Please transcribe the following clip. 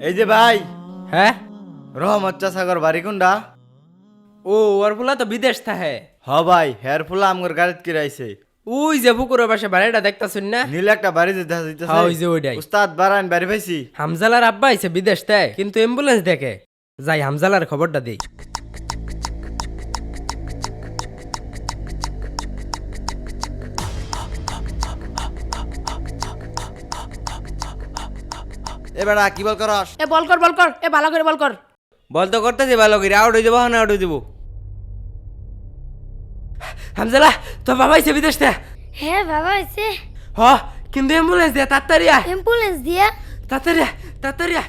এই যে ভাই। হ্যাঁ? রহমত চাষাগর বাড়ি কোনটা ও ওর ফুলা তো বিদেশ থাহে হ ভাই হের ফুলা আমগর গাড়িত কিরাইছে ওই যে পুকুরের পাশে বাড়িটা দেখতাছুন না? নীল একটা বাড়ি যেতে হ্যাঁ, ওই যে ওইটাই। উস্তাদ বারান বাড়ি পাইছি। হামজালার আব্বা আইছে বিদেশ তাই কিন্তু অ্যাম্বুলেন্স দেখে। যাই হামজালার খবরটা দেই। এ বেড়া কি বল করস? এ বল কর বল কর এ ভালো করে বল কর। বল তো করতেছি ভালো করে আউট হয়ে যাব না আউট হয়ে যাব। হামজালা তো বাবা আইছে বিদেশ থেকে হ্যাঁ বাবা এসে হ কিন্তু অ্যাম্বুলেন্স দিয়া তাড়াতাড়ি আয়। অ্যাম্বুলেন্স দিয়া? তাড়াতাড়ি আয়, তাড়াতাড়ি আয়।